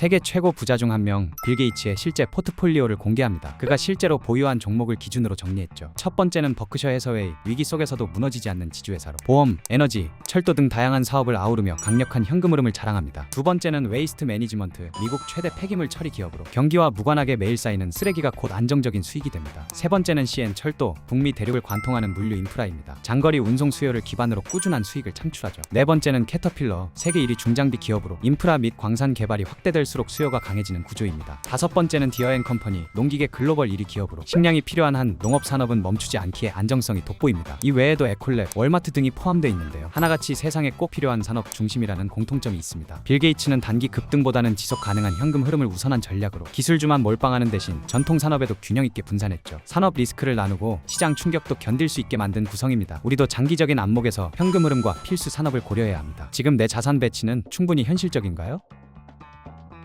세계 최고 부자 중 한 명 빌 게이츠의 실제 포트폴리오를 공개합니다. 그가 실제로 보유한 종목을 기준으로 정리했죠. 첫 번째는 버크셔 해서웨이 위기 속에서도 무너지지 않는 지주회사로 보험, 에너지, 철도 등 다양한 사업을 아우르며 강력한 현금 흐름을 자랑합니다. 두 번째는 웨이스트 매니지먼트 미국 최대 폐기물 처리 기업으로 경기와 무관하게 매일 쌓이는 쓰레기가 곧 안정적인 수익이 됩니다. 세 번째는 CN 철도 북미 대륙을 관통하는 물류 인프라입니다. 장거리 운송 수요를 기반으로 꾸준한 수익을 창출하죠. 네 번째는 캐터필러 세계 1위 중장비 기업으로 인프라 및 광산 개발이 확대될 수록 수요가 강해지는 구조입니다. 다섯 번째는 디어앤컴퍼니 농기계 글로벌 1위 기업으로 식량이 필요한 한 농업 산업은 멈추지 않기에 안정성이 돋보입니다. 이 외에도 에콜랩, 월마트 등이 포함되어 있는데요. 하나같이 세상에 꼭 필요한 산업 중심이라는 공통점이 있습니다. 빌 게이츠는 단기 급등보다는 지속 가능한 현금 흐름을 우선한 전략으로 기술주만 몰빵하는 대신 전통 산업에도 균형 있게 분산했죠. 산업 리스크를 나누고 시장 충격도 견딜 수 있게 만든 구성입니다. 우리도 장기적인 안목에서 현금 흐름과 필수 산업을 고려해야 합니다. 지금 내 자산 배치는 충분히 현실적인가요?